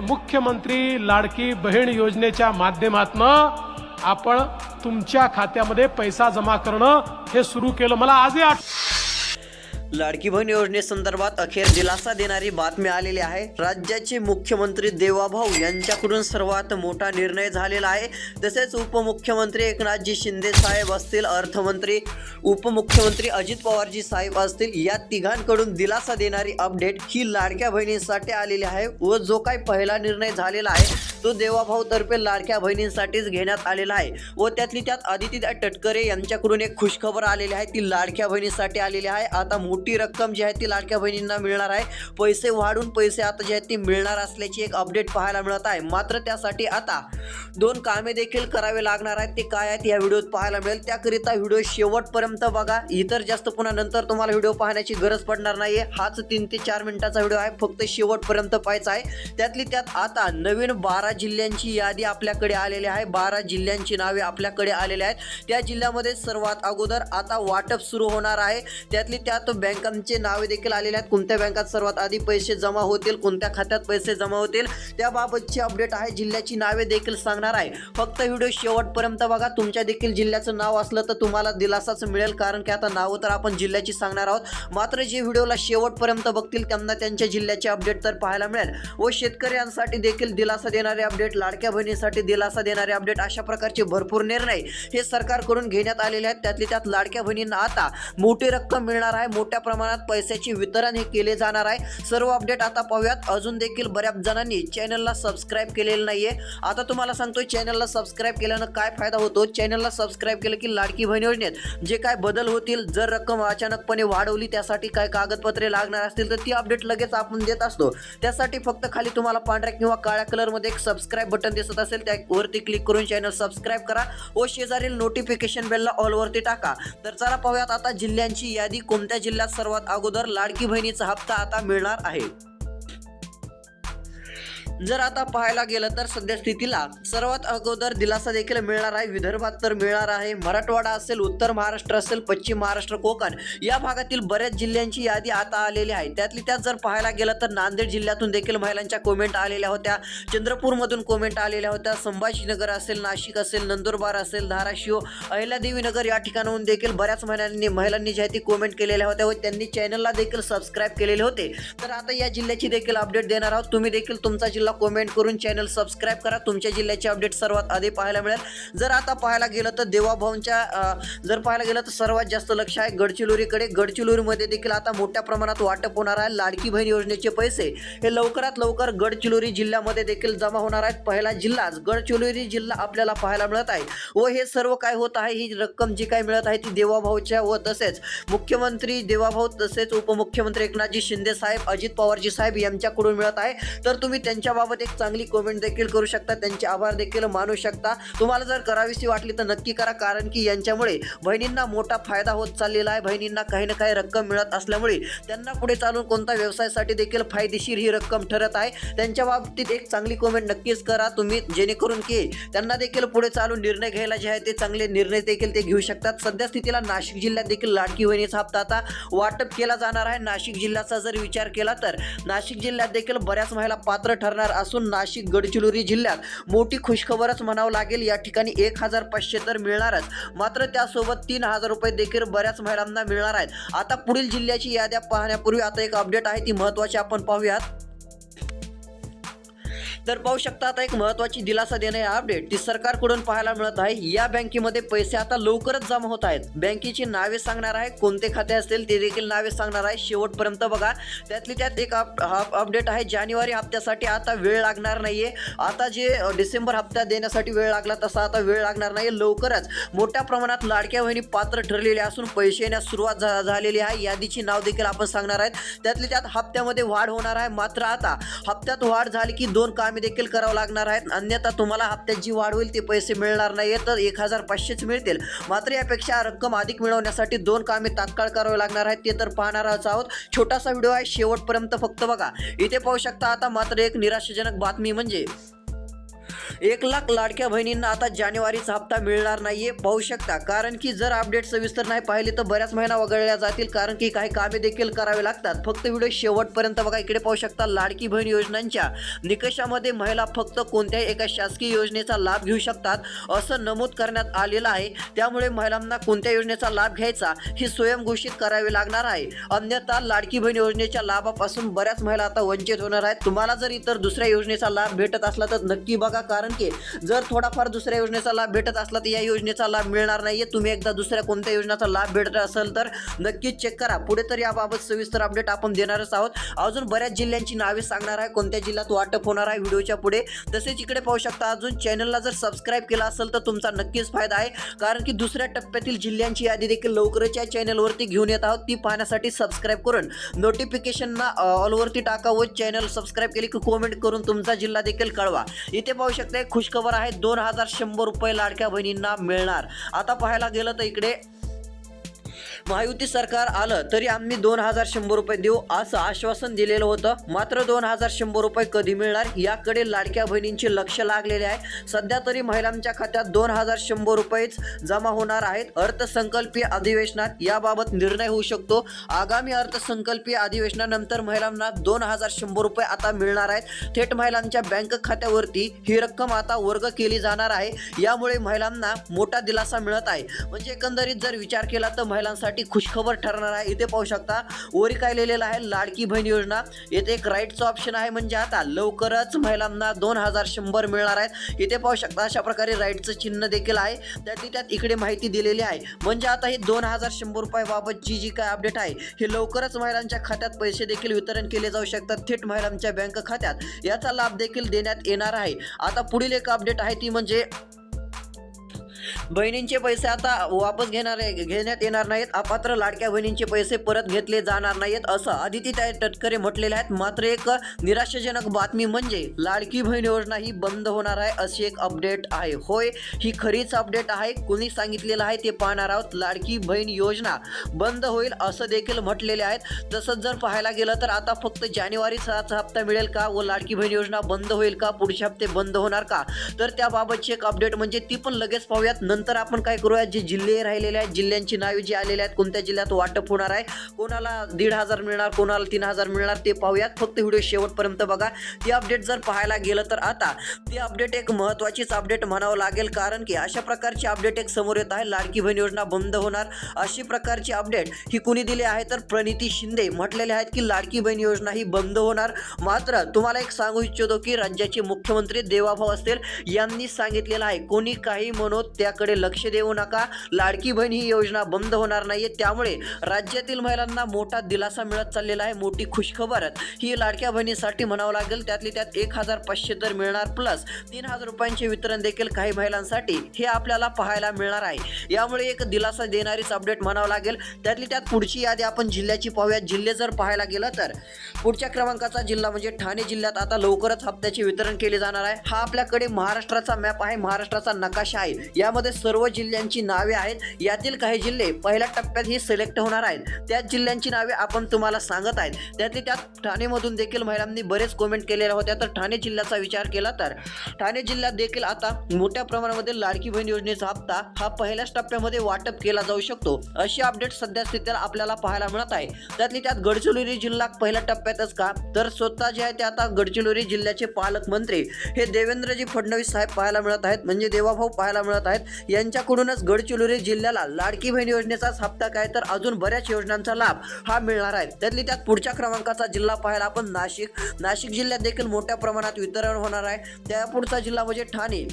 मुख्यमंत्री लाडकी बहीण योजनेच्या माध्यमातून आपण तुमच्या खात्यामध्ये पैसा जमा करणं हे सुरू केलं. मला आजही आठ लाडकी बहीण योजनेसंदर्भात अखेर दिलासा देणारी बातमी आलेली आहे. राज्याचे मुख्यमंत्री देवाभाऊ यांच्याकडून सर्वात मोठा निर्णय झालेला आहे. तसेच उपमुख्यमंत्री एकनाथजी शिंदे साहेब असतील अर्थमंत्री उपमुख्यमंत्री अजित पवारजी साहेब असतील या तिघांकडून दिलासा देणारी अपडेट ही लाडक्या बहिणींसाठी आलेली आहे व जो काही पहिला निर्णय झालेला आहे तो देवाभाऊ तर्फे लाडक्या बहिणींसाठीच घेण्यात आलेला आहे. व त्यातली त्यात आदिती टटकरे यांच्याकडून एक खुशखबर आलेली आहे ती लाडक्या बहिणीसाठी आलेली आहे. आता मोठी रक्कम जी आहे ती लाडक्या बहिणींना मिळणार आहे. पैसे वाढून पैसे आता जे आहेत ती मिळणार असल्याची एक अपडेट पाहायला मिळत आहे. मात्र त्यासाठी आता दोन कामे देखील करावे लागणार आहेत. ते काय आहेत या व्हिडिओत पाहायला मिळेल. त्याकरिता व्हिडिओ शेवटपर्यंत बघा. इतर जास्त पुन्हा नंतर तुम्हाला व्हिडिओ पाहण्याची गरज पडणार नाही हाच तीन ते चार मिनिटाचा व्हिडिओ आहे. फक्त शेवटपर्यंत पाहायचा आहे. त्यातली त्यात आता नवीन बारा जिल्ह्यांची यादी आपल्याकडे आलेली आहे. बारा जिल्ह्यांची नावे आपल्याकडे आलेली आहेत. त्या जिल्ह्यामध्ये सर्वात अगोदर आता वाटप सुरू होणार आहे. त्यातली त्यात बँकांचे नावे देखील आलेले आहेत. कोणत्या बँकात सर्वात आधी पैसे जमा होतील कोणत्या खात्यात पैसे जमा होतील त्याबाबतची अपडेट आहे. जिल्ह्याची नावे देखील सांगणार आहे. फक्त व्हिडिओ शेवटपर्यंत बघा. तुमच्या देखील जिल्ह्याचं नाव असलं तर तुम्हाला दिलासाच मिळेल. कारण की आता नावं तर आपण जिल्ह्याची सांगणार आहोत. मात्र जे व्हिडिओला शेवटपर्यंत बघतील त्यांना त्यांच्या जिल्ह्याचे अपडेट तर पाहायला मिळेल. व शेतकऱ्यांसाठी देखील दिलासा देणारे अपडेट लाडक्या बहिणीसाठी दिलासा देणारे अपडेट अशा प्रकारचे भरपूर निर्णय हे सरकारकडून घेण्यात आलेले आहेत. त्यातले त्यात लाडक्या बहिणींना आता मोठी रक्कम मिळणार आहे. मोठ्या प्रमाणात पैशाचे वितरण हे केले जाणार आहे. सर्व अपडेट आता पाहूयात. अजून देखील बऱ्याच जणांनी चॅनलला सबस्क्राईब केलेलं नाहीये. आता तुम्हाला सांगतो चॅनलला सबस्क्राईब केल्यानं काय फायदा होतो? चॅनलला सबस्क्राईब केलं की लाडकी बहीण योजनेत जे काय बदल होतील जर रक्कम अचानकपणे वाढवली त्यासाठी काय कागदपत्रे लागणार असतील तर ती अपडेट लगेच आपण देत असतो. त्यासाठी फक्त खाली तुम्हाला पांढऱ्या किंवा काळ्या कलरमध्ये एक सबस्क्राईब बटन दिसत असेल त्यावरती क्लिक करून चॅनल सबस्क्राईब करा व शेजारील नोटिफिकेशन बेलला ऑलवरती टाका. तर चला पाहूयात आता जिल्ह्यांची यादी कोणत्या जिल्ह्यात सर्वात अगोदर लाडकी बहिणीचा हप्ता आता मिळणार आहे. जर आता पाहायला गेलं तर सध्या स्थितीला सर्वात अगोदर दिलासा देखील मिळणार आहे. विदर्भात तर मिळणार आहे. मराठवाडा असेल उत्तर महाराष्ट्र असेल पश्चिम महाराष्ट्र कोकण या भागातील बऱ्याच जिल्ह्यांची यादी आता आलेली आहे. त्यातली त्यात जर पाहायला गेलं तर नांदेड जिल्ह्यातून देखील महिलांच्या कोमेंट आलेल्या होत्या. चंद्रपूरमधून कोमेंट आलेल्या होत्या. संभाजीनगर असेल नाशिक असेल नंदुरबार असेल धाराशिव अहिल्यादेवी नगर या ठिकाणाहून देखील बऱ्याच महिलांनी महिलांनी ज्या ती कोमेंट केलेल्या होत्या व त्यांनी चॅनलला देखील सबस्क्राईब केलेले होते. तर आता या जिल्ह्याची देखील अपडेट देणार आहोत. तुम्ही देखील तुमचा जिल्हा कमेंट करून चॅनल सबस्क्राईब करा. तुमच्या जिल्ह्याचे अपडेट सर्वात आधी पाहायला मिळेल. जर आता पाहायला गेलं तर देवाभाऊंच्या जर पाहायला गेलं तर सर्वात जास्त लक्ष आहे गडचिरोलीकडे. गडचिरोलीमध्ये देखील आता मोठ्या प्रमाणात वाटप होणार आहे. लाडकी बहीण योजनेचे पैसे हे लवकरात लवकर गडचिरोली जिल्ह्यामध्ये देखील जमा होणार आहेत. पहिला जिल्हाच गडचिरोली जिल्हा आपल्याला पाहायला मिळत आहे. व हे सर्व काय होत आहे ही रक्कम जी काय मिळत आहे ती देवाभाऊच्या व तसेच मुख्यमंत्री देवाभाऊ तसेच उपमुख्यमंत्री एकनाथजी शिंदे साहेब अजित पवारजी साहेब यांच्याकडून मिळत आहे. तर तुम्ही त्यांच्या त्यांच्याबाबत एक चांगली कमेंट देखील करू शकता. त्यांचे आभार देखील मानू शकता. तुम्हाला जर करावीशी वाटली तर नक्की करा कारण की यांच्यामुळे बहिणींना मोठा फायदा होत चाललेला आहे. बहिणींना काही ना काही रक्कम मिळत असल्यामुळे त्यांना पुढे चालून कोणत्या व्यवसायासाठी देखील फायदेशीर ही रक्कम ठरत आहे. त्यांच्या बाबतीत एक चांगली कमेंट नक्कीच करा तुम्ही जेणेकरून की त्यांना देखील पुढे चालून निर्णय घ्यायला जे आहे ते चांगले निर्णय देखील ते घेऊ शकतात. सध्या स्थितीला नाशिक जिल्ह्यात देखील लाडकी बहिणीचा हप्ता आता वाटप केला जाणार आहे. नाशिक जिल्ह्याचा जर विचार केला तर नाशिक जिल्ह्यात देखील बऱ्याच महिला पात्र ठरणार असून नाशिक गडचिरोली जिल्ह्यात मोठी खुशखबरच म्हणावं लागेल. या ठिकाणी एक हजार पाचशे तर मिळणारच मात्र त्यासोबत तीन हजार रुपये देखील बऱ्याच महिलांना मिळणार आहेत. आता पुढील जिल्ह्याची याद्या पाहण्यापूर्वी आता एक अपडेट आहे ती महत्त्वाची आपण पाहूयात. तर पाहू शकता आता एक महत्वाची दिलासा देणारी अपडेट ती सरकारकडून पाहायला मिळत आहे. या बँकेमध्ये पैसे आता लवकरच जमा होत आहेत. बँकेची नावे सांगणार आहे. कोणते खाते असतील ते देखील नावे सांगणार आहे. शेवटपर्यंत बघा. त्यातली त्यात एक अपडेट आहे. जानेवारी हप्त्यासाठी आता वेळ लागणार नाहीये. आता जे डिसेंबर हप्ता देण्यासाठी वेळ लागला तसा आता वेळ लागणार नाही लवकरच मोठ्या प्रमाणात लाडक्या वहिनी पात्र ठरलेले असून पैसे येण्यास सुरुवात झा- झालेली आहे. यादीची नाव देखील आपण सांगणार आहेत. त्यातली त्यात हप्त्यामध्ये वाढ होणार आहे. मात्र आता हप्त्यात वाढ झाली की दोन काम देखील करावं लागणार आहेत. अन्यथा तुम्हाला हप्त्यात जी वाढ होईल ते पैसे मिळणार नाही तर एक हजार पाचशेच मिळतील. मात्र यापेक्षा रक्कम अधिक मिळवण्यासाठी दोन कामे तात्काळ करावे लागणार आहेत ते तर पाहणारच आहोत. छोटासा व्हिडिओ आहे शेवटपर्यंत फक्त बघा. इथे पाहू शकता आता मात्र एक निराशाजनक बातमी म्हणजे एक लाख लाडक्या बहिणींना आता जानेवारीचा हप्ता मिळणार नाहीये पाहू शकता कारण की जर अपडेट सविस्तर नाही पाहिले तर बऱ्याच महिना वगळल्या जातील. कारण की काही कामे देखील करावे लागतात. फक्त व्हिडिओ शेवटपर्यंत बघा. इकडे पाहू शकता लाडकी बहीण योजनांच्या निकषामध्ये महिला फक्त कोणत्याही एका शासकीय योजनेचा लाभ घेऊ शकतात असं नमूद करण्यात आलेलं आहे. त्यामुळे महिलांना कोणत्या योजनेचा लाभ घ्यायचा ही स्वयंघोषित करावी लागणार आहे. अन्यथा लाडकी बहीण योजनेच्या लाभापासून बऱ्याच महिला आता वंचित होणार आहेत. तुम्हाला जर इतर दुसऱ्या योजनेचा लाभ भेटत असला तर नक्की बघा. कारण की जर थोडाफार दुसऱ्या योजनेचा लाभ भेटत असला तर या योजनेचा लाभ मिळणार नाहीये. तुम्ही एकदा दुसऱ्या कोणत्या योजनेचा लाभ भेटत असेल तर नक्कीच चेक करा. पुढे तर याबाबत सविस्तर अपडेट आपण देणारच आहोत. अजून बऱ्याच जिल्ह्यांची नावे सांगणार आहे. कोणत्या जिल्ह्यात वाटप होणार आहे व्हिडिओच्या पुढे. तसेच इकडे पाहू शकता अजून चॅनलला जर सबस्क्राईब केला असेल तर तुमचा नक्कीच फायदा आहे. कारण की दुसऱ्या टप्प्यातील जिल्ह्यांची यादी देखील लवकरच या चॅनलवरती घेऊन येत आहोत. ती पाहण्यासाठी सबस्क्राईब करून नोटिफिकेशनना ऑलवरती टाका व चॅनल सबस्क्राईब केली की कमेंट करून तुमचा जिल्हा देखील कळवा. इथे पाहू शकता. खुशखबर आहे. दोन हजार शंभर रुपये लाडक्या बहिणींना मिळणार. आता पाहायला गेलं तर इकडे महायुती सरकार आलं तरी आम्ही दोन हजार शंभर रुपये देऊ असं आश्वासन दिलेलं होतं. मात्र दोन हजार शंभर रुपये कधी मिळणार याकडे लाडक्या बहिणींचे लक्ष लागलेले आहे. सध्या तरी महिलांच्या खात्यात दोन हजार शंभर रुपयेच जमा होणार आहेत. अर्थसंकल्पीय अधिवेशनात याबाबत निर्णय होऊ शकतो. आगामी अर्थसंकल्पीय अधिवेशनानंतर महिलांना दोन हजार शंभर रुपये आता मिळणार आहेत. थेट महिलांच्या बँक खात्यावरती ही रक्कम आता वर्ग केली जाणार आहे. यामुळे महिलांना मोठा दिलासा मिळत आहे. म्हणजे एकंदरीत जर विचार केला तर महिलांसाठी खुशखबर ठरणार आहे. इथे पाहू शकता वरी काय लिहिलेलं आहे लाडकी बहीण योजना. येथे एक राईटचं ऑप्शन आहे म्हणजे आता लवकरच महिलांना दोन हजार शंभर मिळणार आहेत. इथे पाहू शकता अशा प्रकारे राईटचं चिन्ह देखील आहे. त्यातली त्यात इकडे माहिती दिलेली आहे. म्हणजे आता ही दोन हजार शंभर रुपयाबाबतची जी काय अपडेट आहे हे लवकरच महिलांच्या खात्यात पैसे देखील वितरण केले जाऊ शकतात थेट महिलांच्या बँक खात्यात. याचा लाभ देखील देण्यात येणार आहे. आता पुढील एक अपडेट आहे ती म्हणजे बहिणींचे पैसे आता वापस घेणार घेण्यात येणार नाहीत. अपात्र लाडक्या बहिणींचे पैसे परत घेतले जाणार नाहीत असं आदिती त्या तटकरे म्हटलेले आहेत. मात्र एक निराशाजनक बातमी म्हणजे लाडकी बहीण योजना ही बंद होणार आहे अशी एक अपडेट आहे. होय ही खरीच अपडेट आहे. कुणी सांगितलेलं आहे ते पाहणार आहोत. लाडकी बहीण योजना बंद होईल असं देखील म्हटलेले आहेत. तसंच जर पाहायला गेलं तर आता फक्त जानेवारी सहाचा हप्ता मिळेल का व लाडकी बहीण योजना बंद होईल का? पुढचे हप्ते बंद होणार का? तर त्याबाबतची एक अपडेट म्हणजे ती पण लगेच पाहूयात नंतर आपण काय करूया जे जिल्हे राहिलेले आहेत जिल्ह्यांची नावे जी आलेली आहेत कोणत्या जिल्ह्यात वाटप होणार आहे? कोणाला दीड हजार मिळणार कोणाला तीन हजार मिळणार ते पाहूयात. फक्त व्हिडिओ शेवटपर्यंत बघा. ती अपडेट जर पाहायला गेलं तर आता ती अपडेट एक महत्त्वाचीच अपडेट म्हणावं लागेल. कारण की अशा प्रकारची अपडेट एक समोर येत आहे. लाडकी बहीण योजना बंद होणार. अशी प्रकारची अपडेट ही कुणी दिली आहे तर प्रणिती शिंदे म्हटलेले आहेत की लाडकी बहीण योजना ही बंद होणार. मात्र तुम्हाला एक सांगू इच्छितो की राज्याचे मुख्यमंत्री देवाभाऊ असतील यांनी सांगितलेलं आहे. कोणी काही म्हणत त्याकडे लक्ष देऊ नका. लाडकी बहीण ही योजना बंद होणार नाहीये. त्यामुळे राज्यातील महिलांना मोठा दिलासा मिळत चाललेला आहे. मोठी खुशखबर ही लाडक्या बहिणीसाठी म्हणावं लागेल त्यातली त्यात एक हजार पाचशे तर मिळणार प्लस तीन हजार रुपयांचे वितरण देखील काही महिलांसाठी हे आपल्याला पाहायला मिळणार आहे. यामुळे एक दिलासा देणारीच अपडेट म्हणावं लागेल. त्यातली त्यात पुढची यादी आपण जिल्ह्याची पाहूया जिल्हे जर पाहायला गेलं तर पुढच्या क्रमांकाचा जिल्हा म्हणजे ठाणे जिल्ह्यात आता लवकरच हप्त्याचे वितरण केले जाणार आहे. हा आपल्याकडे महाराष्ट्राचा मॅप आहे. महाराष्ट्राचा नकाशा आहे. या यामध्ये सर्व जिल्ह्यांची नावे आहेत. यातील काही जिल्हे पहिल्या टप्प्यात ही सिलेक्ट होणार आहेत. त्याच जिल्ह्यांची नावे आपण तुम्हाला सांगत आहेत. त्यातली त्यात ठाणेमधून देखील महिलांनी बरेच कमेंट केलेल्या होत्या तर ठाणे जिल्ह्याचा विचार केला तर ठाणे जिल्ह्यात देखील आता मोठ्या प्रमाणामध्ये लाडकी बहीण योजनेचा हप्ता हा पहिल्याच टप्प्यामध्ये वाटप केला जाऊ शकतो. अशी अपडेट सध्या स्थितीला आपल्याला पाहायला मिळत आहे. त्यातली त्यात गडचिरोली जिल्हा पहिल्या टप्प्यातच का? तर स्वतः जे आहे ते आता गडचिरोली जिल्ह्याचे पालकमंत्री हे देवेंद्रजी फडणवीस साहेब पाहायला मिळत आहेत. म्हणजे देवाभाऊ पाहायला मिळत आहेत. यांच्याकडूनच गडचिरोली जिल्ह्याला लाडकी बहीण योजनेचाच हप्ता काय तर अजून बऱ्याच योजनांचा लाभ हा मिळणार आहे. त्यातली त्यात पुढच्या क्रमांकाचा जिल्हा पाहायला आपण नाशिक नाशिक जिल्ह्यात देखील मोठ्या प्रमाणात वितरण होणार आहे. त्या पुढचा जिल्हा म्हणजे ठाणे.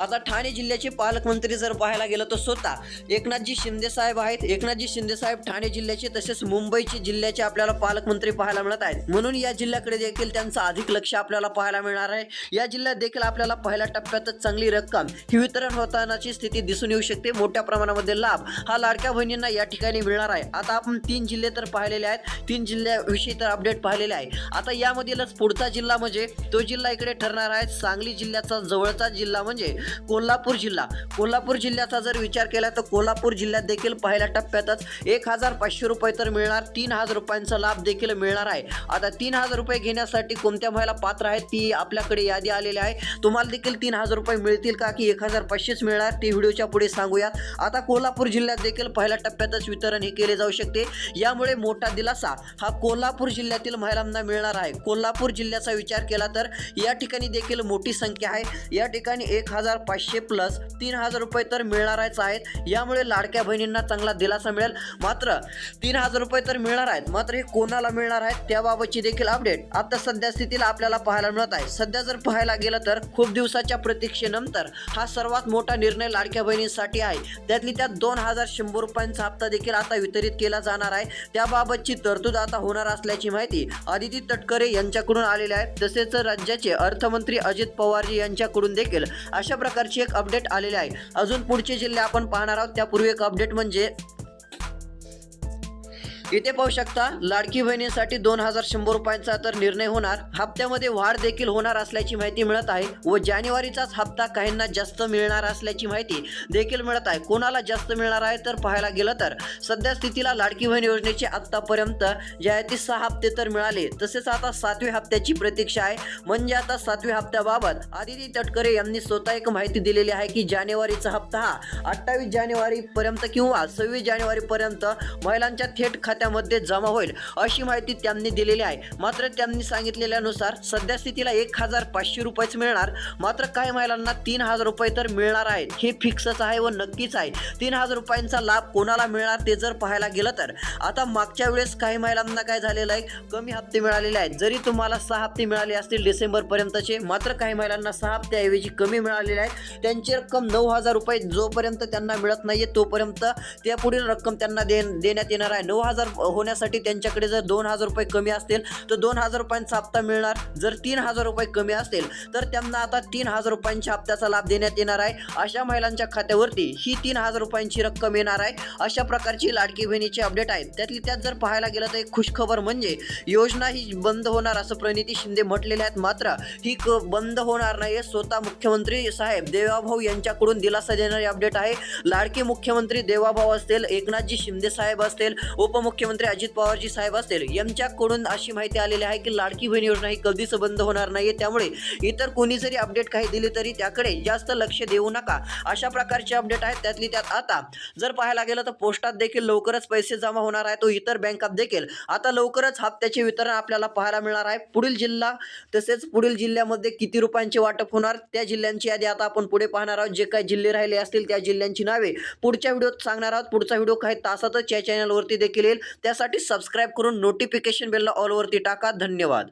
आता ठाणे जिल्ह्याचे पालकमंत्री जर पाहायला गेलं तर स्वतः एकनाथजी शिंदे साहेब आहेत. एकनाथजी शिंदे साहेब ठाणे जिल्ह्याचे तसेच मुंबईचे जिल्ह्याचे आपल्याला पालकमंत्री पाहायला मिळत आहेत. म्हणून या जिल्ह्याकडे देखील त्यांचं अधिक लक्ष आपल्याला पाहायला मिळणार आहे. या जिल्ह्यात देखील आपल्याला पहिल्या टप्प्यातच चांगली रक्कम ही वितरण होतानाची स्थिती दिसून येऊ शकते. मोठ्या प्रमाणामध्ये लाभ हा लाडक्या बहिणींना या ठिकाणी मिळणार आहे. आता आपण तीन जिल्हे तर पाहिलेले आहेत. तीन जिल्ह्याविषयी तर अपडेट पाहिलेले आहे. आता यामधीलच पुढचा जिल्हा म्हणजे तो जिल्हा इकडे ठरणार आहे. सांगली जिल्ह्याचा जवळचा जिल्हा म्हणजे कोल्हापूर जिल्हा. कोल्हापूर जिल्ह्याचा जर विचार केला तर कोल्हापूर जिल्ह्यात देखील पहिल्या टप्प्यातच एक हजार पाचशे रुपये तर मिळणार तीन हजार रुपयांचा लाभ देखील मिळणार आहे. आता तीन हजार रुपये घेण्यासाठी कोणत्या महिला पात्र आहेत ती आपल्याकडे यादी आलेली आहे. तुम्हाला देखील तीन हजार रुपये मिळतील का की एक हजार पाचशेच मिळणार ते व्हिडिओच्या पुढे सांगूयात. आता कोल्हापूर जिल्ह्यात देखील पहिल्या टप्प्यातच वितरण हे केले जाऊ शकते. यामुळे मोठा दिलासा हा कोल्हापूर जिल्ह्यातील महिलांना मिळणार आहे. कोल्हापूर जिल्ह्याचा विचार केला तर या ठिकाणी देखील मोठी संख्या आहे. या ठिकाणी एक हजार पाचशे प्लस तीन हजार रुपये तर मिळणारच आहेत. यामुळे लाडक्या बहिणींना चांगला दिलासा मिळेल. मात्र तीन हजार रुपये तर मिळणार आहेत. मात्र हे कोणाला मिळणार आहेत त्याबाबतची देखील अपडेट आता सध्या स्थितीला आपल्याला पाहायला मिळत आहे. सध्या जर पाहायला गेलं तर खूप दिवसाच्या प्रतीक्षेनंतर हा सर्वात मोठा निर्णय लाडक्या बहिणींसाठी आहे. त्यातली त्यात दोन हजार शंभर रुपयांचा हप्ता देखील आता वितरित केला जाणार आहे. त्याबाबतची तरतूद आता होणार असल्याची माहिती आदिती तटकरे यांच्याकडून आलेली आहे. तसेच राज्याचे अर्थमंत्री अजित पवारजी यांच्याकडून देखील. अशा प्रकारची एक अपडेट आलेली आहे. अजून पुढचे जिल्हे आपण पाहणार आहोत. त्यापूर्वी एक अपडेट म्हणजे इथे पाहू शकता लाडकी बहिणीसाठी दोन हजार शंभर रुपयांचा तर निर्णय होणार. हप्त्यामध्ये वाढ देखील होणार असल्याची माहिती मिळत आहे व जानेवारीचाच हप्ता काहींना जास्त मिळणार असल्याची माहिती देखील मिळत आहे. कोणाला जास्त मिळणार आहे तर पाहायला गेलं तर सध्या स्थितीला लाडकी बहीण योजनेचे आतापर्यंत जे आहे ते सहा हप्ते तर मिळाले. तसेच आता सातव्या हप्त्याची प्रतीक्षा आहे. म्हणजे आता सातव्या हप्त्याबाबत आदिती तटकरे यांनी स्वतः एक माहिती दिलेली आहे की जानेवारीचा हप्ता हा अठ्ठावीस जानेवारी पर्यंत किंवा सव्वीस जानेवारी पर्यंत महिलांच्या थेट खात्यामध्ये जमा होईल अशी माहिती त्यांनी दिलेली आहे. मात्र त्यांनी सांगितलेल्यानुसार सध्या स्थितीला एक हजार पाचशे रुपयेच मिळणार. मात्र काही महिलांना तीन हजार रुपये तर मिळणार आहेत. हे फिक्सच आहे व नक्कीच आहे. तीन हजार रुपयांचा लाभ कोणाला मिळणार ते जर पाहायला गेलं तर. आता मागच्या वेळेस काही महिलांना काय झालेलं आहे? कमी हप्ते मिळालेले आहेत. जरी तुम्हाला सहा हप्ते मिळाले असतील डिसेंबर पर्यंतचे मात्र काही महिलांना सहा हप्त्याऐवजी कमी मिळालेले आहे त्यांची रक्कम नऊ हजार रुपये जोपर्यंत त्यांना मिळत नाहीये तोपर्यंत त्या पुढील रक्कम त्यांना दे देण्यात येणार आहे. नऊ हजार होण्यासाठी त्यांच्याकडे जर दोन हजार रुपये कमी असतील तर दोन हजार रुपयांचा हप्ता मिळणार. जर तीन हजार रुपये कमी असतील तर त्यांना आता तीन हजार रुपयांच्या हप्त्याचा लाभ देण्यात येणार आहे. अशा महिलांच्या खात्यावरती ही तीन हजार रुपयांची रक्कम येणार आहे. अशा प्रकारची लाडकी बहिणीची अपडेट आहे. त्यातली त्यात जर पाहायला गेलं तर एक खुशखबर म्हणजे योजना ही बंद होणार असं प्रणिती शिंदे म्हटलेले आहेत. मात्र ही क- बंद होणार नाही स्वतः मुख्यमंत्री साहेब देवाभाऊ यांच्याकडून दिलासा देणारी अपडेट आहे. लाडके मुख्यमंत्री देवाभाऊ असतील एकनाथजी शिंदे साहेब असतील उपमुख्यमंत्री अजित पवारजी साहेब असतील यांच्याकडून अशी माहिती आलेली आहे की लाडकी बहीण योजना ही कधीच बंद होणार नाहीये. त्यामुळे इतर कोणी जरी अपडेट काही दिली तरी त्याकडे जास्त लक्ष देऊ नका. अशा प्रकारचे अपडेट आहेत. त्यातली त्यात आता जर पाहायला गेलं तर पोस्टात देखील लवकरच पैसे जमा होणार आहे तो इतर बँकात देखील आता लवकरच हप्त्याचे वितरण आपल्याला पाहायला मिळणार आहे. पुढील जिल्हा तसेच पुढील जिल्ह्यामध्ये किती रुपयांचे वाटप होणार त्या जिल्ह्यांची यादी आता आपण पुढे पाहणार आहोत. जे काही जिल्हे राहिले असतील त्या जिल्ह्यांची नावे पुढच्या व्हिडिओत सांगणार आहोत. पुढचा व्हिडिओ काही तासातच या चॅनलवरती देखील येईल. त्यासाठी सबस्क्राईब करून नोटिफिकेशन बेलला ऑलवरती टाका. धन्यवाद.